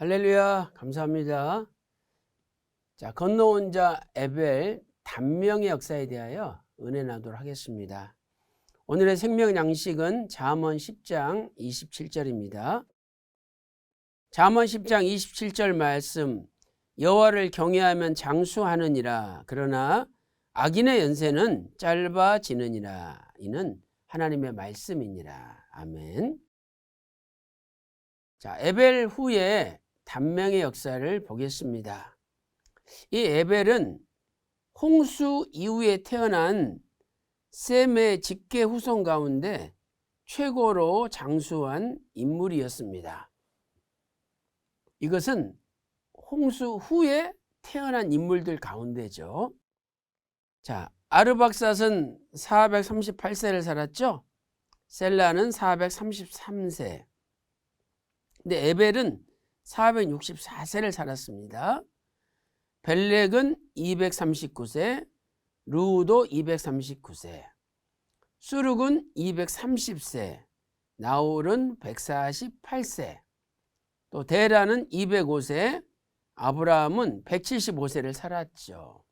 할렐루야 감사합니다. 자 건너온 자 에벨 단명의 역사에 대하여 은혜 나도록 하겠습니다. 오늘의 생명 양식은 잠언 10장 27절입니다. 잠언 10장 27절 말씀 여호와를 경외하면 장수하느니라 그러나 악인의 연세는 짧아지느니라 이는 하나님의 말씀이니라 아멘. 자 에벨 후에 단명의 역사를 보겠습니다. 이 에벨은 홍수 이후에 태어난 셈의 직계 후손 가운데 최고로 장수한 인물이었습니다. 이것은 홍수 후에 태어난 인물들 가운데죠. 자, 아르박삿은 438세를 살았죠. 셀라는 433세. 근데 에벨은 464세를 살았습니다. 벨렉은 239세, 루도 239세, 수룩은 230세, 나홀은 148세, 또 데라는 205세, 아브라함은 175세를 살았죠.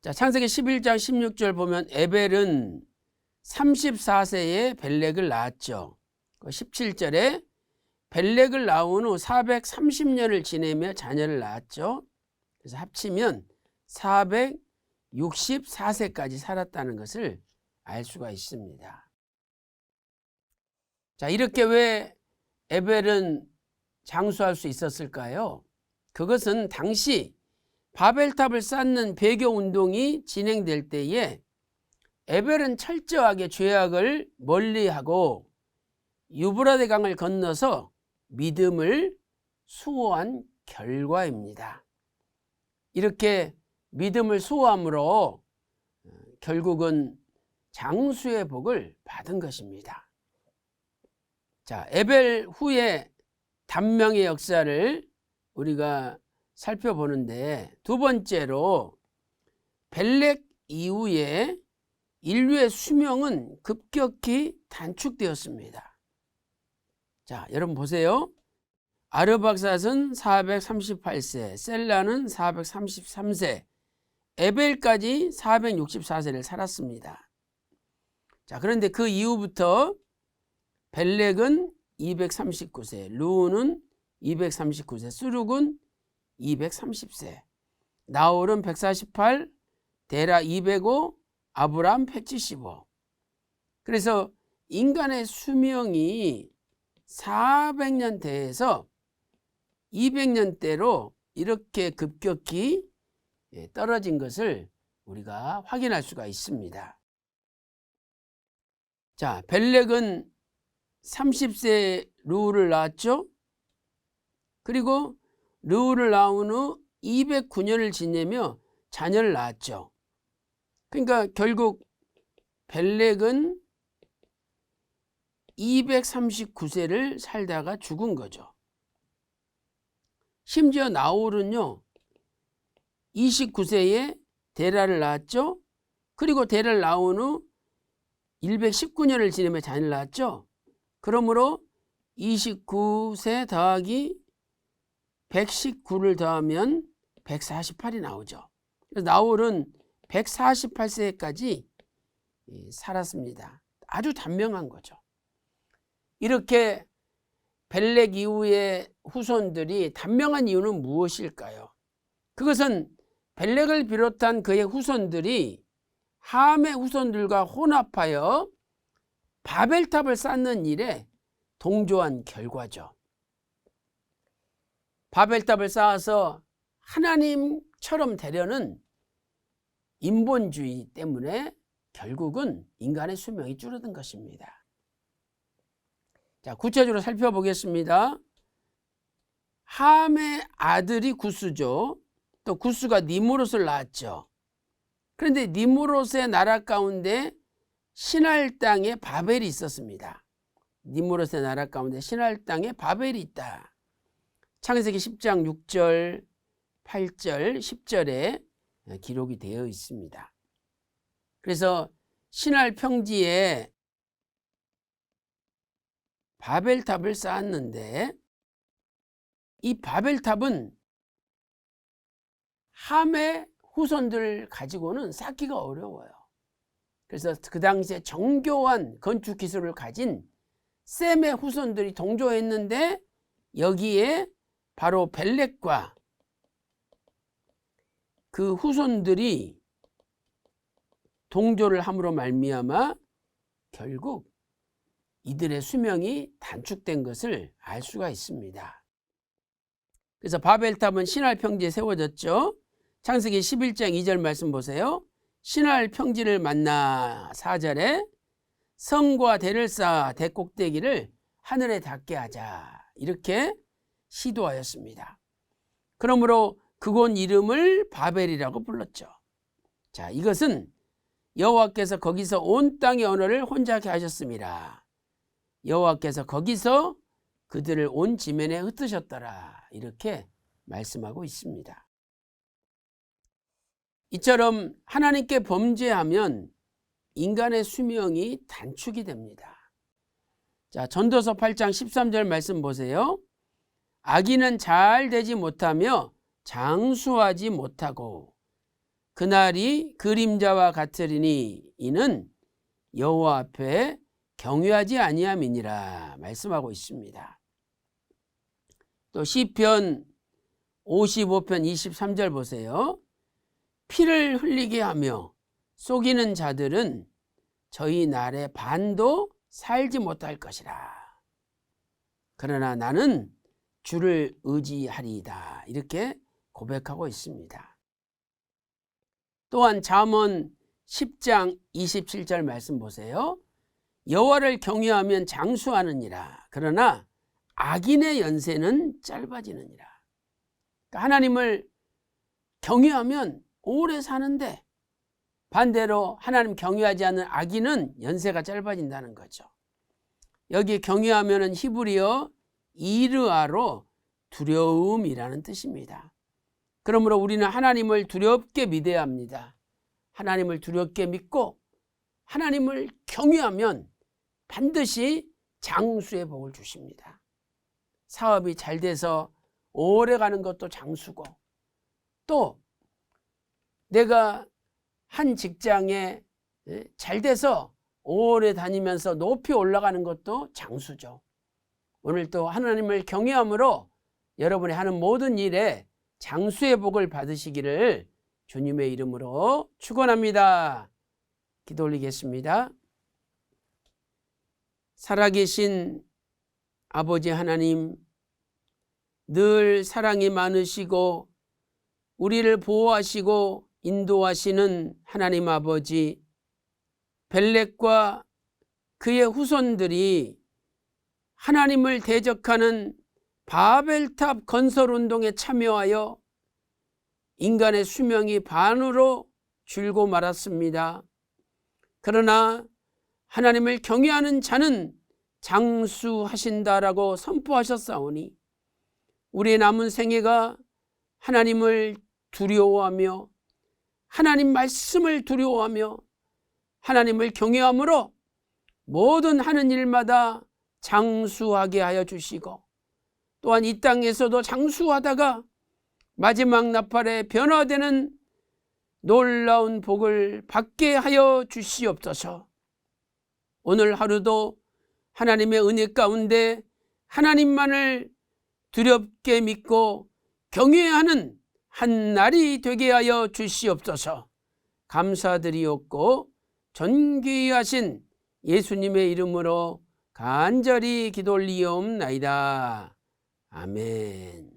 자, 창세기 11장 16절 보면 에벨은 34세에 벨렉을 낳았죠. 17절에 벨렉을 낳은 후 430년을 지내며 자녀를 낳았죠. 그래서 합치면 464세까지 살았다는 것을 알 수가 있습니다. 자, 이렇게 왜 에벨은 장수할 수 있었을까요? 그것은 당시 바벨탑을 쌓는 배교 운동이 진행될 때에 에벨은 철저하게 죄악을 멀리하고 유브라데 강을 건너서 믿음을 수호한 결과입니다. 이렇게 믿음을 수호함으로 결국은 장수의 복을 받은 것입니다. 자, 에벨 후에 단명의 역사를 우리가 살펴보는데 두 번째로 벨렉 이후에 인류의 수명은 급격히 단축되었습니다. 자, 여러분 보세요. 아르박삿은 438세, 셀라는 433세, 에벨까지 464세를 살았습니다. 자, 그런데 그 이후부터 벨렉은 239세, 루는 239세, 수룩은 230세, 나홀은 148, 데라 205, 아브람 175. 그래서 인간의 수명이 400년대에서 200년대로 이렇게 급격히 예, 떨어진 것을 우리가 확인할 수가 있습니다. 자, 벨렉은 30세 루를 낳았죠. 그리고 루를 낳은 후 209년을 지내며 자녀를 낳았죠. 그러니까 결국 벨렉은 239세를 살다가 죽은 거죠. 심지어 나홀은요, 29세에 데라를 낳았죠. 그리고 데라를 낳은 후 119년을 지내며 자녀를 낳았죠. 그러므로 29세 더하기 119를 더하면 148이 나오죠. 나홀은 148세까지 살았습니다. 아주 단명한 거죠. 이렇게 벨렉 이후의 후손들이 단명한 이유는 무엇일까요? 그것은 벨렉을 비롯한 그의 후손들이 함의 후손들과 혼합하여 바벨탑을 쌓는 일에 동조한 결과죠. 바벨탑을 쌓아서 하나님처럼 되려는 인본주의 때문에 결국은 인간의 수명이 줄어든 것입니다. 자, 구체적으로 살펴보겠습니다. 함의 아들이 구스죠. 또 구스가 니무롯을 낳았죠. 그런데 니무롯의 나라 가운데 신할 땅에 바벨이 있었습니다. 니무롯의 나라 가운데 신할 땅에 바벨이 있다. 창세기 10장 6절, 8절, 10절에 기록이 되어 있습니다. 그래서 신할 평지에 바벨탑을 쌓았는데 이 바벨탑은 함의 후손들 가지고는 쌓기가 어려워요. 그래서 그 당시에 정교한 건축 기술을 가진 셈의 후손들이 동조했는데 여기에 바로 벨렉과 그 후손들이 동조를 함으로 말미암아 결국 이들의 수명이 단축된 것을 알 수가 있습니다. 그래서 바벨탑은 신할 평지에 세워졌죠. 창세기 11장 2절 말씀 보세요. 신할 평지를 만나 4절에 성과 대를 쌓아 대꼭대기를 하늘에 닿게 하자 이렇게 시도하였습니다. 그러므로 그곳 이름을 바벨이라고 불렀죠. 자, 이것은 여호와께서 거기서 온 땅의 언어를 혼자게 하셨습니다. 여호와께서 거기서 그들을 온 지면에 흩으셨더라. 이렇게 말씀하고 있습니다. 이처럼 하나님께 범죄하면 인간의 수명이 단축이 됩니다. 자, 전도서 8장 13절 말씀 보세요. 아기는 잘 되지 못하며 장수하지 못하고 그날이 그림자와 같으리니 이는 여호와 앞에 경유하지 아니함이니라 말씀하고 있습니다. 또 시편 55편 23절 보세요. 피를 흘리게 하며 속이는 자들은 저희 날의 반도 살지 못할 것이라. 그러나 나는 주를 의지하리이다. 이렇게 고백하고 있습니다. 또한 잠언 10장 27절 말씀 보세요. 여호와를 경외하면 장수하느니라. 그러나 악인의 연세는 짧아지느니라. 그러니까 하나님을 경외하면 오래 사는데 반대로 하나님 경외하지 않는 악인은 연세가 짧아진다는 거죠. 여기 경외하면은 히브리어 이르아로 두려움이라는 뜻입니다. 그러므로 우리는 하나님을 두렵게 믿어야 합니다. 하나님을 두렵게 믿고 하나님을 경외하면 반드시 장수의 복을 주십니다. 사업이 잘 돼서 오래 가는 것도 장수고 또 내가 한 직장에 예, 잘 돼서 오래 다니면서 높이 올라가는 것도 장수죠. 오늘 또 하나님을 경외함으로 여러분이 하는 모든 일에 장수의 복을 받으시기를 주님의 이름으로 축원합니다. 기도 올리겠습니다. 살아계신 아버지 하나님, 늘 사랑이 많으시고 우리를 보호하시고 인도하시는 하나님 아버지, 벨렉과 그의 후손들이 하나님을 대적하는 바벨탑 건설 운동에 참여하여 인간의 수명이 반으로 줄고 말았습니다. 그러나 하나님을 경외하는 자는 장수하신다라고 선포하셨사오니 우리의 남은 생애가 하나님을 두려워하며 하나님 말씀을 두려워하며 하나님을 경외함으로 모든 하는 일마다 장수하게 하여 주시고 또한 이 땅에서도 장수하다가 마지막 나팔에 변화되는 놀라운 복을 받게 하여 주시옵소서. 오늘 하루도 하나님의 은혜 가운데 하나님만을 두렵게 믿고 경외하는 한 날이 되게 하여 주시옵소서. 감사드리옵고 존귀하신 예수님의 이름으로 간절히 기도 올리옵나이다. 아멘.